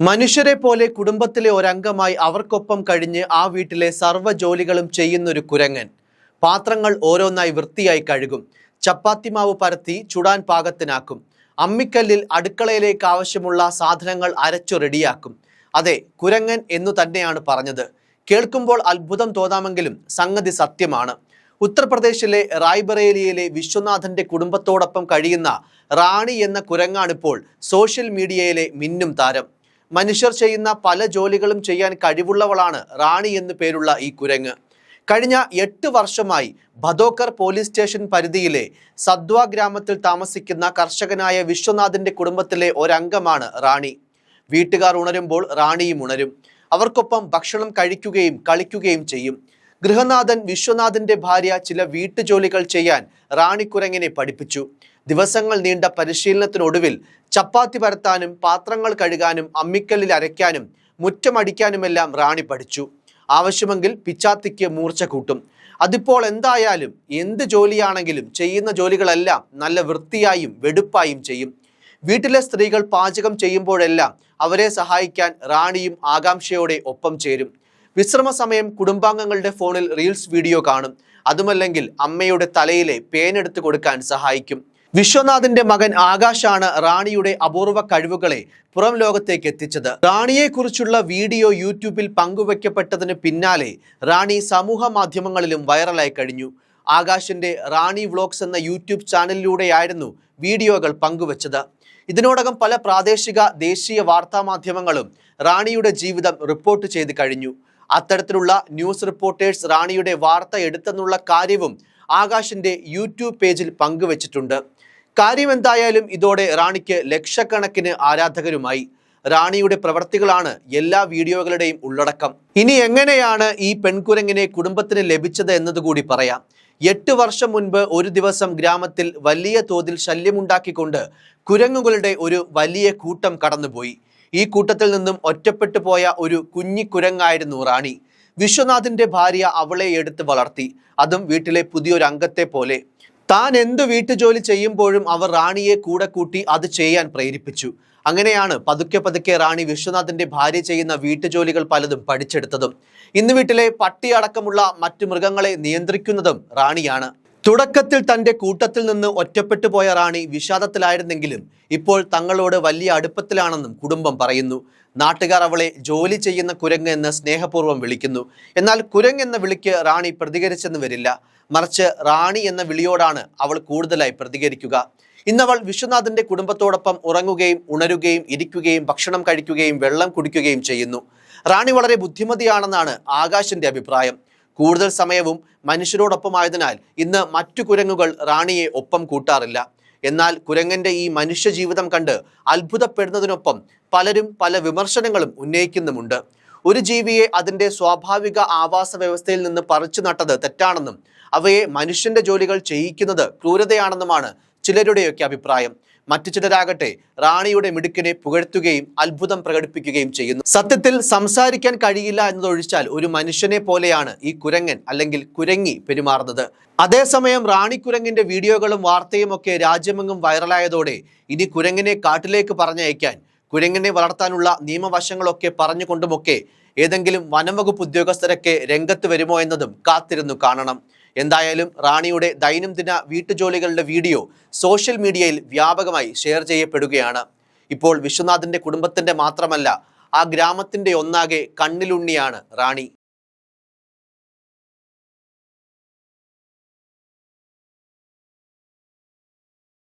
മനുഷ്യരെ പോലെ കുടുംബത്തിലെ ഒരംഗമായി അവർക്കൊപ്പം കഴിഞ്ഞ് ആ വീട്ടിലെ സർവ ജോലികളും ചെയ്യുന്നൊരു കുരങ്ങൻ. പാത്രങ്ങൾ ഓരോന്നായി വൃത്തിയായി കഴുകും. ചപ്പാത്തി മാവ് പരത്തി ചുടാൻ പാകത്തിനാക്കും. അമ്മിക്കല്ലിൽ അടുക്കളയിലേക്ക് ആവശ്യമുള്ള സാധനങ്ങൾ അരച്ചു റെഡിയാക്കും. അതെ കുരങ്ങൻ എന്നു തന്നെയാണ് പറഞ്ഞത്. കേൾക്കുമ്പോൾ അത്ഭുതം തോന്നാമെങ്കിലും സംഗതി സത്യമാണ്. ഉത്തർപ്രദേശിലെ റായ്ബറേലിയിലെ വിശ്വനാഥന്റെ കുടുംബത്തോടൊപ്പം കഴിയുന്ന റാണി എന്ന കുരങ്ങാണിപ്പോൾ സോഷ്യൽ മീഡിയയിലെ മിന്നും താരം. മനുഷ്യർ ചെയ്യുന്ന പല ജോലികളും ചെയ്യാൻ കഴിവുള്ളവളാണ് റാണി എന്ന് പേരുള്ള ഈ കുരങ്ങ്. കഴിഞ്ഞ എട്ട് വർഷമായി ഭദോക്കർ പോലീസ് സ്റ്റേഷൻ പരിധിയിലെ സദ്വ ഗ്രാമത്തിൽ താമസിക്കുന്ന കർഷകനായ വിശ്വനാഥിന്റെ കുടുംബത്തിലെ ഒരംഗമാണ് റാണി. വീട്ടുകാർ ഉണരുമ്പോൾ റാണിയും ഉണരും. അവർക്കൊപ്പം ഭക്ഷണം കഴിക്കുകയും കളിക്കുകയും ചെയ്യും. ഗൃഹനാഥൻ വിശ്വനാഥന്റെ ഭാര്യ ചില വീട്ടുജോലികൾ ചെയ്യാൻ റാണിക്കുരങ്ങിനെ പഠിപ്പിച്ചു. ദിവസങ്ങൾ നീണ്ട പരിശീലനത്തിനൊടുവിൽ ചപ്പാത്തി പരത്താനും പാത്രങ്ങൾ കഴുകാനും അമ്മിക്കല്ലിൽ അരയ്ക്കാനും മുറ്റമടിക്കാനുമെല്ലാം റാണി പഠിച്ചു. ആവശ്യമെങ്കിൽ പിച്ചാത്തിക്ക് മൂർച്ച കൂട്ടും. അതിപ്പോൾ എന്തായാലും എന്ത് ജോലിയാണെങ്കിലും ചെയ്യുന്ന ജോലികളെല്ലാം നല്ല വൃത്തിയായും വെടുപ്പായും ചെയ്യും. വീട്ടിലെ സ്ത്രീകൾ പാചകം ചെയ്യുമ്പോഴെല്ലാം അവരെ സഹായിക്കാൻ റാണിയും ആകാംക്ഷയോടെ ഒപ്പം ചേരും. വിശ്രമ സമയം കുടുംബാംഗങ്ങളുടെ ഫോണിൽ റീൽസ് വീഡിയോ കാണും. അതുമല്ലെങ്കിൽ അമ്മയുടെ തലയിലെ പേനെടുത്ത് കൊടുക്കാൻ സഹായിക്കും. വിശ്വനാഥിന്റെ മകൻ ആകാശാണ് റാണിയുടെ അപൂർവ കഴിവുകളെ പുറം ലോകത്തേക്ക് എത്തിച്ചത്. റാണിയെക്കുറിച്ചുള്ള വീഡിയോ യൂട്യൂബിൽ പങ്കുവെക്കപ്പെട്ടതിന് പിന്നാലെ റാണി സമൂഹ മാധ്യമങ്ങളിലും വൈറലായി കഴിഞ്ഞു. ആകാശിന്റെ റാണി വ്ളോഗ്സ് എന്ന യൂട്യൂബ് ചാനലിലൂടെയായിരുന്നു വീഡിയോകൾ പങ്കുവച്ചത്. ഇതിനോടകം പല പ്രാദേശിക ദേശീയ വാർത്താ മാധ്യമങ്ങളും റാണിയുടെ ജീവിതം റിപ്പോർട്ട് ചെയ്ത് കഴിഞ്ഞു. അത്തരത്തിലുള്ള ന്യൂസ് റിപ്പോർട്ടേഴ്സ് റാണിയുടെ വാർത്ത എടുത്തെന്നുള്ള കാര്യവും ആകാശിന്റെ യൂട്യൂബ് പേജിൽ പങ്കുവച്ചിട്ടുണ്ട്. കാര്യം എന്തായാലും ഇതോടെ റാണിക്ക് ലക്ഷക്കണക്കിന് ആരാധകരുമായി. റാണിയുടെ പ്രവർത്തികളാണ് എല്ലാ വീഡിയോകളുടെയും ഉള്ളടക്കം. ഇനി എങ്ങനെയാണ് ഈ പെൺകുരങ്ങിനെ കുടുംബത്തിന് ലഭിച്ചത് എന്നതുകൂടി പറയാം. എട്ട് വർഷം മുൻപ് ഒരു ദിവസം ഗ്രാമത്തിൽ വലിയ തോതിൽ ശല്യമുണ്ടാക്കിക്കൊണ്ട് കുരങ്ങുകളുടെ ഒരു വലിയ കൂട്ടം കടന്നുപോയി. ഈ കൂട്ടത്തിൽ നിന്നും ഒറ്റപ്പെട്ടു പോയ ഒരു കുഞ്ഞിക്കുരങ്ങായിരുന്നു റാണി. വിശ്വനാഥിന്റെ ഭാര്യ അവളെ എടുത്ത് വളർത്തി. അതും വീട്ടിലെ പുതിയൊരു അംഗത്തെ പോലെ. താൻ എന്തു വീട്ടുജോലി ചെയ്യുമ്പോഴും അവർ റാണിയെ കൂടെ കൂട്ടി അത് ചെയ്യാൻ പ്രേരിപ്പിച്ചു. അങ്ങനെയാണ് പതുക്കെ പതുക്കെ റാണി വിശ്വനാഥിന്റെ ഭാര്യ ചെയ്യുന്ന വീട്ടുജോലികൾ പലതും പഠിച്ചെടുത്തതും. ഇന്ന് വീട്ടിലെ പട്ടിയടക്കമുള്ള മറ്റു മൃഗങ്ങളെ നിയന്ത്രിക്കുന്നതും റാണിയാണ്. തുടക്കത്തിൽ തന്റെ കൂട്ടത്തിൽ നിന്ന് ഒറ്റപ്പെട്ടു പോയ റാണി വിഷാദത്തിലായിരുന്നെങ്കിലും ഇപ്പോൾ തങ്ങളോട് വലിയ അടുപ്പത്തിലാണെന്നും കുടുംബം പറയുന്നു. നാട്ടുകാർ അവളെ ജോലി ചെയ്യുന്ന കുരങ്ങ് എന്ന് സ്നേഹപൂർവം വിളിക്കുന്നു. എന്നാൽ കുരങ്ങ് എന്ന വിളിക്ക് റാണി പ്രതികരിച്ചെന്ന് വരില്ല. മറിച്ച് റാണി എന്ന വിളിയോടാണ് അവൾ കൂടുതലായി പ്രതികരിക്കുക. ഇന്നവൾ വിശ്വനാഥന്റെ കുടുംബത്തോടൊപ്പം ഉറങ്ങുകയും ഉണരുകയും ഇരിക്കുകയും ഭക്ഷണം കഴിക്കുകയും വെള്ളം കുടിക്കുകയും ചെയ്യുന്നു. റാണി വളരെ ബുദ്ധിമതിയാണെന്നാണ് ആകാശിന്റെ അഭിപ്രായം. കൂടുതൽ സമയവും മനുഷ്യരോടൊപ്പമായതിനാൽ ഇന്ന് മറ്റു കുരങ്ങുകൾ റാണിയെ ഒപ്പം കൂട്ടാറില്ല. എന്നാൽ കുരങ്ങന്റെ ഈ മനുഷ്യ ജീവിതം കണ്ട് അത്ഭുതപ്പെടുന്നതിനൊപ്പം പലരും പല വിമർശനങ്ങളും ഉന്നയിക്കുന്നുമുണ്ട്. ഒരു ജീവിയെ അതിന്റെ സ്വാഭാവിക ആവാസ വ്യവസ്ഥയിൽ നിന്ന് പറിച്ചു നട്ടത് തെറ്റാണെന്നും അവയെ മനുഷ്യന്റെ ജോലികൾ ചെയ്യിക്കുന്നത് ക്രൂരതയാണെന്നുമാണ് ചിലരുടെയൊക്കെ അഭിപ്രായം മറ്റു ചിലരാകട്ടെ റാണിയുടെ മിടുക്കിനെ പുകഴ്ത്തുകയും അത്ഭുതം പ്രകടിപ്പിക്കുകയും ചെയ്യുന്നു. സത്യത്തിൽ സംസാരിക്കാൻ കഴിയില്ല എന്നതൊഴിച്ചാൽ ഒരു മനുഷ്യനെ പോലെയാണ് ഈ കുരങ്ങൻ അല്ലെങ്കിൽ കുരങ്ങി പെരുമാറുന്നത്. അതേസമയം റാണി കുരങ്ങിന്റെ വീഡിയോകളും വാർത്തയും ഒക്കെ രാജ്യമെങ്ങും വൈറലായതോടെ ഇനി കുരങ്ങിനെ കാട്ടിലേക്ക് പറഞ്ഞയക്കാൻ കുരങ്ങിനെ വളർത്താനുള്ള നിയമവശങ്ങളൊക്കെ പറഞ്ഞുകൊണ്ടുമൊക്കെ ഏതെങ്കിലും വനംവകുപ്പ് ഉദ്യോഗസ്ഥരൊക്കെ രംഗത്ത് വരുമോ എന്നതും കാത്തിരുന്നു കാണണം. എന്തായാലും റാണിയുടെ ദൈനംദിന വീട്ടുജോലികളുടെ വീഡിയോ സോഷ്യൽ മീഡിയയിൽ വ്യാപകമായി ഷെയർ ചെയ്യപ്പെടുകയാണ്. ഇപ്പോൾ വിശ്വനാഥിന്റെ കുടുംബത്തിന്റെ മാത്രമല്ല ആ ഗ്രാമത്തിന്റെ ഒന്നാകെ കണ്ണിലുണ്ണിയാണ് റാണി.